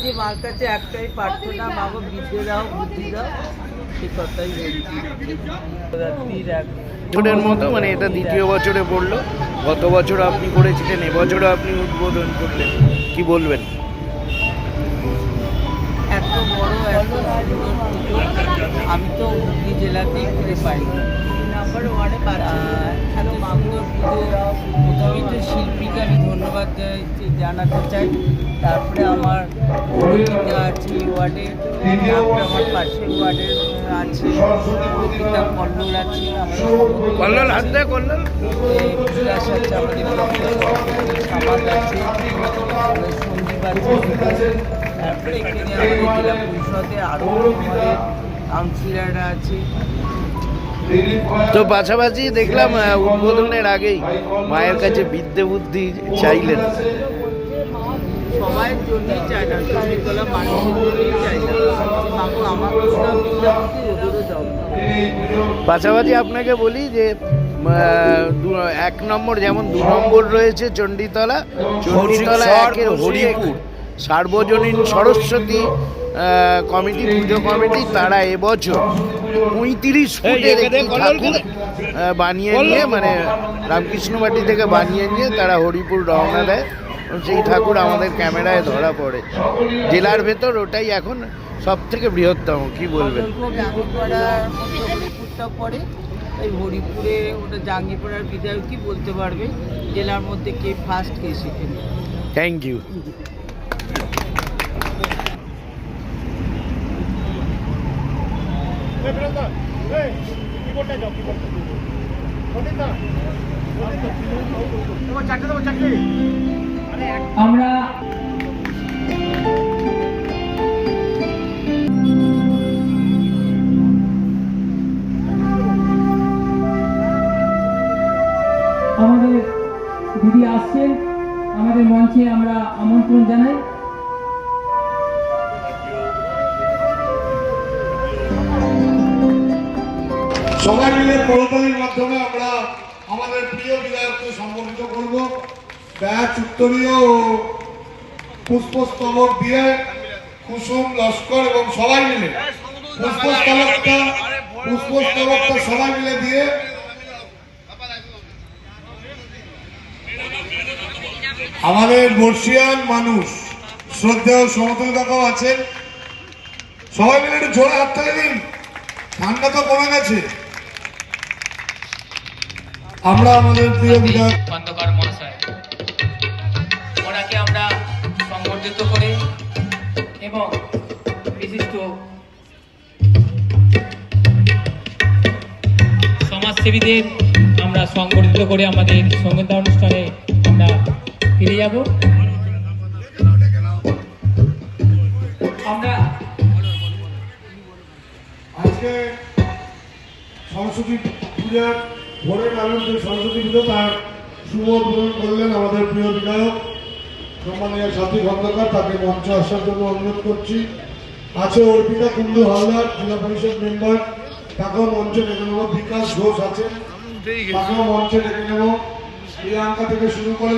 যে মার কাছে একটাই প্রার্থনা বাবা বিদ্যে দাও বুদ্ধি দাও সে কথাই বলছি। মতো মানে এটা দ্বিতীয় বছরে পড়ল। গত বছর আপনি করেছিলেন এবছরও আপনি উদ্বোধন করলেন। কি বলবেন? এত বড় এত সুন্দর পুজো আমি তো হুগলি জেলাতেই ঘুরে পাই নাম্বার ওয়ানে এত মাগুর পুজো প্রথমেই তো শিল্পীকে আমি ধন্যবাদ জানাতে চাই। তারপরে আমার অভিনেতা আছে ওয়ার্ডের আমার পাশের ওয়ার্ডের আছে। কল্লোল আছে। আমাদের কল্লোল হাত কল্লোল। বিলাস আছে আমাদের ব্লকের সভাপতি সামাদ আছে। সঞ্জীব আছে। তারপরে এখানে আমাদের জেলা পরিষদে আরও আমাদের কাউন্সিলাররা আছে। তো পাশাপাশি দেখলাম উদ্বোধনের আগেই মায়ের কাছে বিদ্যে বুদ্ধি চাইলেন। সবাই জন্যই চাই না মানুষের জন্যই চাই বাবু আমাকে দাও বিদ্যাপতি ওদেরও দাও। পাশাপাশি আপনাকে বলি যে এক নম্বর যেমন দু নম্বর রয়েছে চণ্ডীতলা চণ্ডীতলা একের হরিপুর। সার্বজনীন সরস্বতী কমিটি পুজো কমিটি তারা এবছর পঁয়ত্রিশ ফুটের একটি ঠাকুর বানিয়ে নিয়ে মানে রামকৃষ্ণ বাটি থেকে বানিয়ে নিয়ে তারা হরিপুর রওনা দেয়। সেই ঠাকুর আমাদের ক্যামেরায় ধরা পড়ে। জেলার ভেতর ওটাই এখন সব থেকে বৃহত্তম কি বলবেন? পড়ে। এই হরিপুরে ওটা জাঙ্গিপাড়ার বিধায়ক কি বলতে পারবে? জেলার মধ্যে কে ফার্স্ট কে সেকেন্ড থ্যাংক ইউ আমরা আমাদের দিদি আসছেন আমাদের মঞ্চে আমরা আমন্ত্রণ জানাই। সবাই মিলে করতালির মাধ্যমে আমরা আমাদের প্রিয় বিধায়ককে সম্বোধিত করব। ব্যাচ উত্তরীয় পুষ্পস্তবক দিয়ে কুসুম, লস্কর এবং সবাই মিলে পুষ্পস্তবকটা পুষ্পস্তবকটা সবাই মিলে দিয়ে আমাদের বর্ষিয়ান মানুষ, শ্রদ্ধেয় সমতুল কাকাও আছেন। সবাই মিলে একটু জোরে হাততালি দিন। ঠান্ডা তো কমে গেছে। আমরা আমাদের প্রিয় বিধায়ক খন্দকার মহাশয়। ওনাকে আমরা সংবর্ধিত করে এবং বিশিষ্ট সমাজসেবীদের আমরা সংবর্ধিত করে আমাদের সঙ্গীতা অনুষ্ঠানে আমরা ফিরে যাব। আমরা আজকে সরস্বতী পূজার ভোরের সরস্বতী পুজো তার শুভ উদ্বোধন করলেন আমাদের প্রিয় বিধায়ক সম্মানীয় সাথী খন্দকার, তাকে মঞ্চ আসার জন্য অনুরোধ করছি। আছে অর্পিতা কুন্ডু হালদার, জেলা পরিষদ মেম্বার। তাকেও মঞ্চে ডেকে নেব। বিকাশ ঘোষ আছেন তাকেও মঞ্চে ডেকে নেব। প্রিয়াঙ্কা থেকে শুরু করে